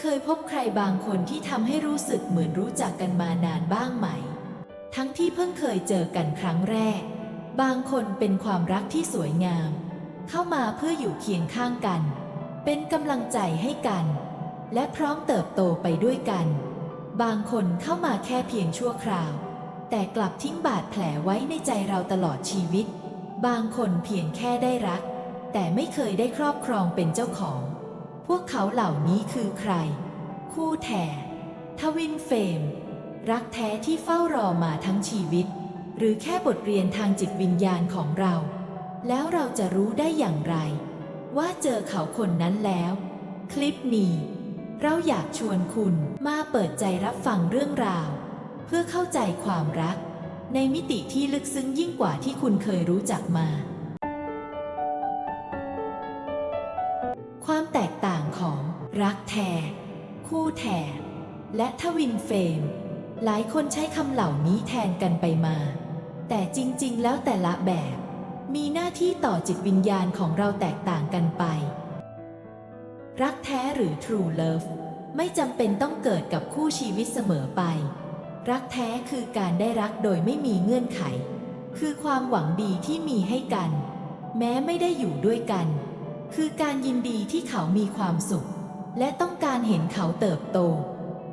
เคยพบใครบางคนที่ทำให้รู้สึกเหมือนรู้จักกันมานานบ้างไหม ทั้งที่เพิ่งเคยเจอกันครั้งแรก บางคนเป็นความรักที่สวยงาม เข้ามาเพื่ออยู่เคียงข้างกัน เป็นกำลังใจให้กัน และพร้อมเติบโตไปด้วยกัน บางคนเข้ามาแค่เพียงชั่วคราว แต่กลับทิ้งบาดแผลไว้ในใจเราตลอดชีวิต บางคนเพียงแค่ได้รัก แต่ไม่เคยได้ครอบครองเป็นเจ้าของ พวกเขาเหล่านี้คือใคร คู่แท้ทวินเฟม รักแท้ที่เฝ้ารอมาทั้งชีวิต หรือแค่บทเรียนทางจิตวิญญาณของเรา แล้วเราจะรู้ได้อย่างไร ว่าเจอเขาคนนั้นแล้ว คลิปนี้ เราอยากชวนคุณมาเปิดใจรับฟังเรื่องราว เพื่อเข้าใจความรัก ในมิติที่ลึกซึ้งยิ่งกว่าที่คุณเคยรู้จักมา ความแตกต่าง ของรักแท้คู่แท้และทวินเฟม หลายคนใช้คำเหล่านี้แทนกันไปมา แต่จริงๆ แล้วแต่ละแบบ มีหน้าที่ต่อจิตวิญญาณของเราแตกต่างกันไป รักแท้หรือ True Love ไม่จำเป็นต้องเกิดกับคู่ชีวิตเสมอไป รักแท้คือการได้รักโดยไม่มีเงื่อนไข คือความหวังดีที่มีให้กัน แม้ไม่ได้อยู่ด้วยกัน คือการยินดีที่เขามีความสุข และต้องการเห็นเขาเติบโต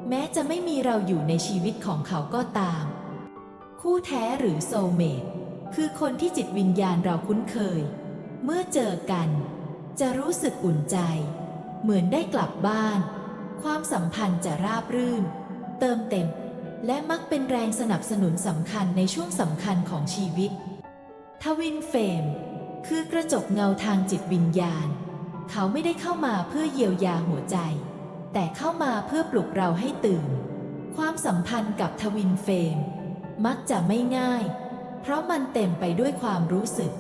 แม้จะไม่มีเราอยู่ในชีวิตของเขาก็ตาม คู่แท้หรือโซเมตคือคนที่จิตวิญญาณเราคุ้นเคย เมื่อเจอกัน จะรู้สึกอุ่นใจ เหมือนได้กลับบ้าน ความสัมพันธ์จะราบรื่น เติมเต็ม และมักเป็นแรงสนับสนุนสำคัญในช่วงสำคัญของชีวิตทวินเฟม คือกระจกเงาทางจิตวิญญาณ เขาไม่ได้เข้ามาเพื่อเยียวยาหัวใจ แต่เข้ามาเพื่อปลุกเราให้ตื่น ความสัมพันธ์กับทวินเฟม มักจะไม่ง่าย เพราะมันเต็มไปด้วยความรู้สึก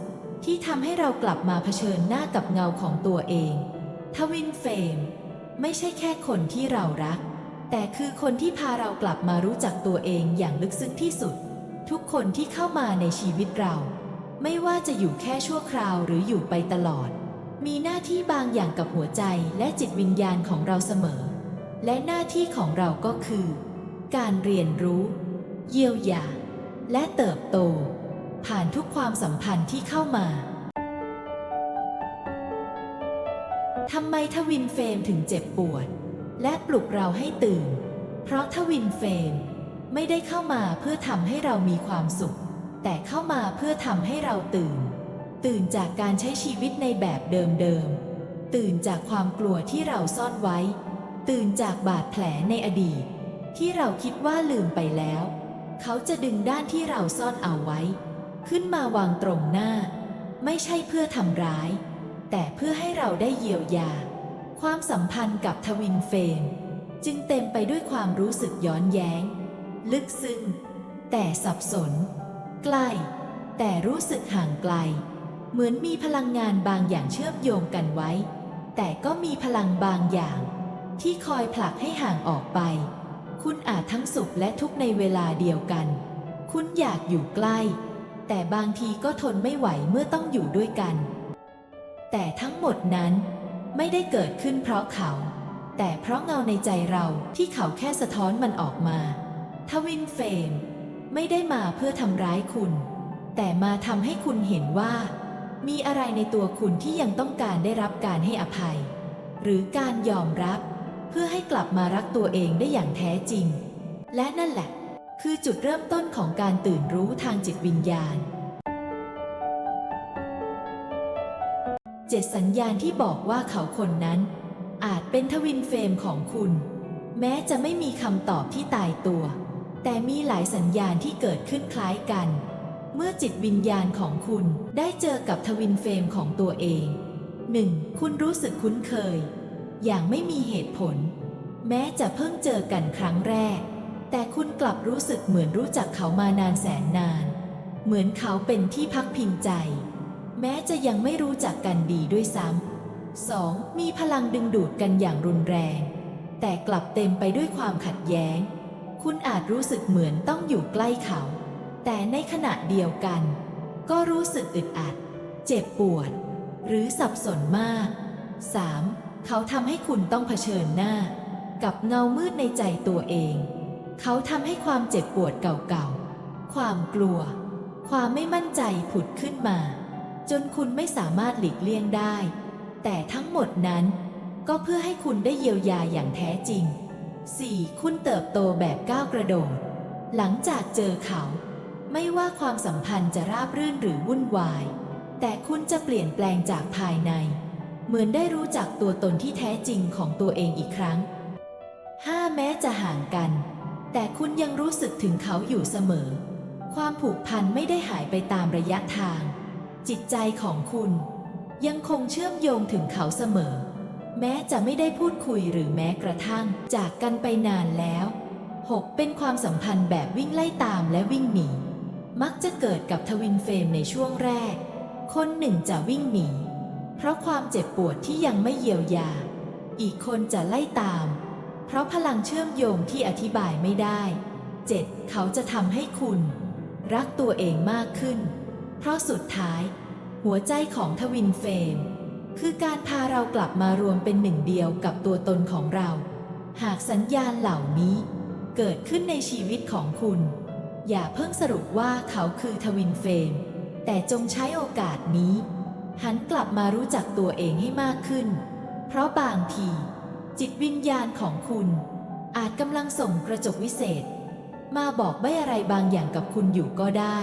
ที่ทำให้เรากลับมาเผชิญหน้ากับเงาของตัวเอง ทวินเฟม ไม่ใช่แค่คนที่เรารัก แต่คือคนที่พาเรากลับมารู้จักตัวเองอย่างลึกซึ้งที่สุด ทุกคนที่เข้ามาในชีวิตเรา ไม่ว่าจะอยู่แค่ชั่วคราวหรืออยู่ไปตลอด มีหน้าที่บางอย่างกับหัวใจและจิตวิญญาณของเราเสมอ และหน้าที่ของเราก็คือ การเรียนรู้ เยียวยา และเติบโต ผ่านทุกความสัมพันธ์ที่เข้ามาทำไมทวินเฟมถึงเจ็บปวด และปลุกเราให้ตื่น เพราะทวินเฟมไม่ได้เข้ามาเพื่อทำให้เรามีความสุข แต่เข้ามาเพื่อทำให้เราตื่น ตื่นจากการใช้ชีวิตในแบบเดิมๆ ตื่นจากความกลัวที่เราซ่อนไว้ ตื่นจากบาดแผลในอดีต ที่เราคิดว่าลืมไปแล้ว เขาจะดึงด้านที่เราซ่อนเอาไว้ ขึ้นมาวางตรงหน้า ไม่ใช่เพื่อทำร้าย แต่เพื่อให้เราได้เยียวยา ความสัมพันธ์กับทวินเฟมจึงเต็มไปด้วยความรู้สึกย้อนแย้ง ลึกซึ้งแต่สับสน ใกล้ แต่รู้สึกห่างไกล เหมือนมีพลังงานบางอย่างเชื่อมโยงกันไว้ แต่ก็มีพลังบางอย่าง ที่คอยผลักให้ห่างออกไป คุณอาจทั้งสุขและทุกข์ในเวลาเดียวกัน คุณอยากอยู่ใกล้ แต่บางทีก็ทนไม่ไหวเมื่อต้องอยู่ด้วยกัน แต่ทั้งหมดนั้นไม่ได้เกิดขึ้นเพราะเขา แต่เพราะเงาในใจเราที่เขาแค่สะท้อนมันออกมา ทวินเฟม ไม่ได้มาเพื่อทำร้ายคุณ แต่มาทำให้คุณเห็นว่า มีอะไรในตัวคุณที่ยังต้องการได้รับการให้อภัย หรือการยอมรับ เพื่อให้กลับมารักตัวเองได้อย่างแท้จริง และนั่นแหละ คือจุดเริ่มต้นของการตื่นรู้ทางจิตวิญญาณเจ็ดสัญญาณที่บอกว่าเขาคนนั้น อาจเป็นทวินเฟรมของคุณ แม้จะไม่มีคำตอบที่ตายตัว แต่มีหลายสัญญาณที่เกิดขึ้นคล้ายกัน เมื่อจิตวิญญาณของคุณได้เจอกับทวินเฟรมของตัวเอง 1. คุณรู้สึกคุ้นเคย อย่างไม่มีเหตุผล แม้จะเพิ่งเจอกันครั้งแรก แต่คุณกลับรู้สึกเหมือนรู้จักเขามานานแสนนาน เหมือนเขาเป็นที่พักพิงใจ แม้จะยังไม่รู้จักกันดีด้วยซ้ำ 2. มีพลังดึงดูดกันอย่างรุนแรง แต่กลับเต็มไปด้วยความขัดแย้ง คุณอาจรู้สึกเหมือนต้องอยู่ใกล้เขา แต่ในขณะเดียวกัน ก็รู้สึกอึดอัด เจ็บปวด หรือสับสนมาก 3. เขาทำให้คุณต้องเผชิญหน้า กับเงามืดในใจตัวเอง เขาทำให้ความเจ็บปวดเก่าๆ ความกลัว ความไม่มั่นใจผุดขึ้นมา จนคุณไม่สามารถหลีกเลี่ยงได้ แต่ทั้งหมดนั้น ก็เพื่อให้คุณได้เยียวยาอย่างแท้จริง 4. คุณเติบโตแบบก้าวกระโดด หลังจากเจอเขา ไม่ว่าความสัมพันธ์จะราบรื่นหรือวุ่นวาย แต่คุณจะเปลี่ยนแปลงจากภายใน เหมือนได้รู้จักตัวตนที่แท้จริงของตัวเองอีกครั้ง 5. แม้จะห่างกัน แต่คุณยังรู้สึกถึงเขาอยู่เสมอ ความผูกพันไม่ได้หายไปตามระยะทาง จิตใจของคุณ ยังคงเชื่อมโยงถึงเขาเสมอ แม้จะไม่ได้พูดคุยหรือแม้กระทั่ง จากกันไปนานแล้ว 6. เป็นความสัมพันธ์แบบวิ่งไล่ตามและวิ่งหนี มักจะเกิดกับทวินเฟรมในช่วงแรก คนหนึ่งจะวิ่งหนี เพราะความเจ็บปวดที่ยังไม่เยียวยา อีกคนจะไล่ตาม เพราะพลังเชื่อมโยงที่อธิบายไม่ได้ 7. เขาจะทำให้คุณ รักตัวเองมากขึ้น เพราะสุดท้าย หัวใจของทวินเฟรม คือการพาเรากลับมารวมเป็นหนึ่งเดียวกับตัวตนของเรา หากสัญญาณเหล่านี้เกิดขึ้นในชีวิตของคุณ อย่าเพิ่งสรุปว่าเขาคือทวินเฟม แต่จงใช้โอกาสนี้ หันกลับมารู้จักตัวเองให้มากขึ้น เพราะบางที จิตวิญญาณของคุณ อาจกำลังส่งกระจกวิเศษ มาบอกใบอะไรบางอย่างกับคุณอยู่ก็ได้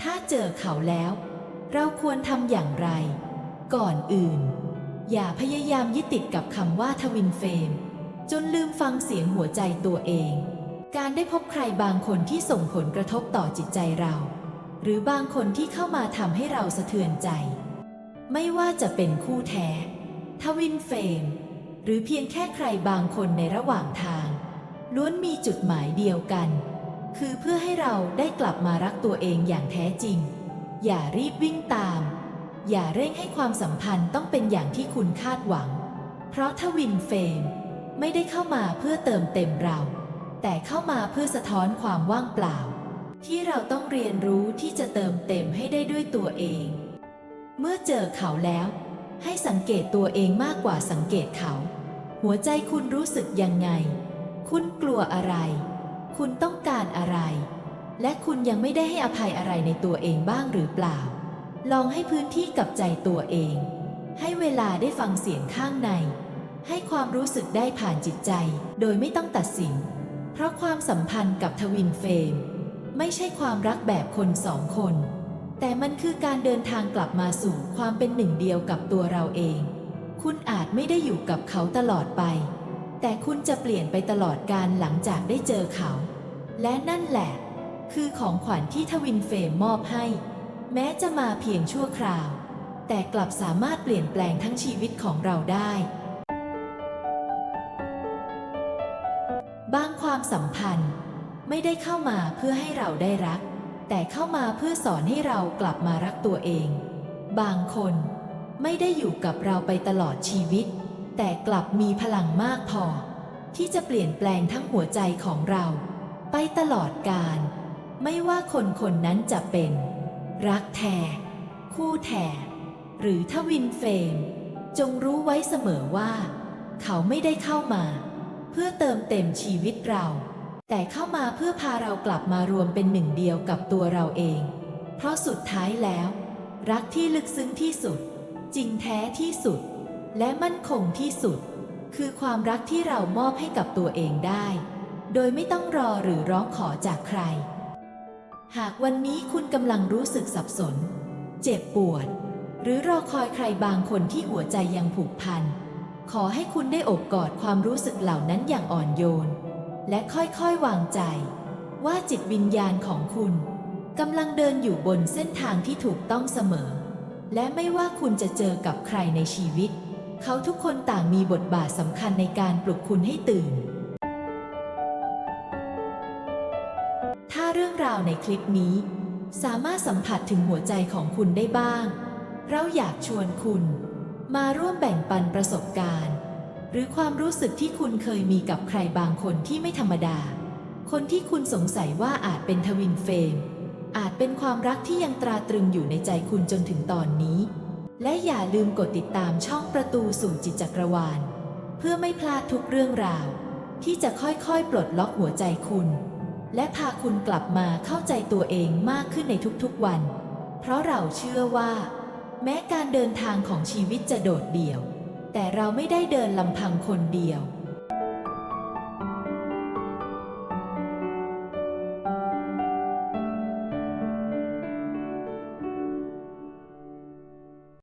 ถ้าเจอเขาแล้ว เราควรทำอย่างไร ก่อนอื่น อย่าพยายามยึดติดกับคำว่าทวินเฟรมจนลืมฟังเสียงหัวใจตัวเอง การได้พบใครบางคนที่ส่งผลกระทบต่อจิตใจเรา หรือบางคนที่เข้ามาทำให้เราสะเทือนใจ ไม่ว่าจะเป็นคู่แท้ ทวินเฟรมหรือเพียงแค่ใครบางคนในระหว่างทาง ล้วนมีจุดหมายเดียวกัน คือเพื่อให้เราได้กลับมารักตัวเองอย่างแท้จริง อย่ารีบวิ่งตาม อย่าเร่งให้ความสัมพันธ์ต้องเป็นอย่างที่คุณคาดหวัง เพราะทวินเฟรมไม่ได้เข้ามาเพื่อเติมเต็มเรา แต่เข้ามาเพื่อสะท้อนความว่างเปล่า ที่เราต้องเรียนรู้ที่จะเติมเต็มให้ได้ด้วยตัวเอง เมื่อเจอเขาแล้ว ให้สังเกตตัวเองมากกว่าสังเกตเขา หัวใจคุณรู้สึกยังไง คุณกลัวอะไร คุณต้องการอะไร และคุณยังไม่ได้ให้อภัยอะไรในตัวเองบ้างหรือเปล่า ลองให้พื้นที่กับใจตัวเอง ให้เวลาได้ฟังเสียงข้างใน ให้ความรู้สึกได้ผ่านจิตใจ โดยไม่ต้องตัดสิน เพราะความสัมพันธ์กับทวินเฟม ไม่ใช่ความรักแบบคนสองคน แต่มันคือการเดินทางกลับมาสู่ความเป็นหนึ่งเดียวกับตัวเราเอง คุณอาจไม่ได้อยู่กับเขาตลอดไป แต่คุณจะเปลี่ยนไปตลอดการหลังจากได้เจอเขา และนั่นแหละ คือของขวัญที่ทวินเฟรมมอบให้ แม้จะมาเพียงชั่วคราว แต่กลับสามารถเปลี่ยนแปลงทั้งชีวิตของเราได้ บางความสัมพันธ์ไม่ได้เข้ามาเพื่อให้เราได้รัก แต่เข้ามาเพื่อสอนให้เรากลับมารักตัวเอง บางคนไม่ได้อยู่กับเราไปตลอดชีวิต แต่กลับมีพลังมากพอ ที่จะเปลี่ยนแปลงทั้งหัวใจของเรา ไปตลอดกาล ไม่ว่าคนคนนั้นจะเป็น รักแท้ คู่แท้ หรือทวินเฟม จงรู้ไว้เสมอว่า เขาไม่ได้เข้ามา เพื่อเติมเต็มชีวิตเรา แต่เข้ามาเพื่อพาเรากลับมารวมเป็นหนึ่งเดียวกับตัวเราเอง เพราะสุดท้ายแล้ว รักที่ลึกซึ้งที่สุด จริงแท้ที่สุด และมั่นคงที่สุด คือความรักที่เรามอบให้กับตัวเองได้ โดยไม่ต้องรอหรือร้องขอจากใคร หากวันนี้คุณกำลังรู้สึกสับสน เจ็บปวด หรือรอคอยใครบางคนที่หัวใจยังผูกพัน ขอให้คุณได้อบกอดความรู้สึกเหล่านั้นอย่างอ่อนโยน และค่อยๆวางใจ ว่าจิตวิญญาณของคุณกำลังเดินอยู่บนเส้นทางที่ถูกต้องเสมอ และไม่ว่าคุณจะเจอกับใครในชีวิต เขาทุกคนต่างมีบทบาทสำคัญในการปลุกคุณให้ตื่นาวในคลิปนี้ สามารถสัมผัสถึงหัวใจของคุณได้บ้าง เราอยากชวนคุณ มาร่วมแบ่งปันประสบการณ์ หรือความรู้สึกที่คุณเคยมีกับใครบางคนที่ไม่ธรรมดา คนที่คุณสงสัยว่าอาจเป็นทวินเฟรมอาจเป็นความรักที่ยังตราตรึงอยู่ในใจคุณจนถึงตอนนี้ และอย่าลืมกดติดตามช่องประตูสู่จิตจักรวาล เพื่อไม่พลาดทุกเรื่องราว ที่จะค่อยๆ ปลดล็อกหัวใจคุณ และพาคุณกลับมาเข้าใจตัวเองมากขึ้นในทุกๆวัน เพราะเราเชื่อว่า แม้การเดินทางของชีวิตจะโดดเดี่ยว แต่เราไม่ได้เดินลำพังคนเดียว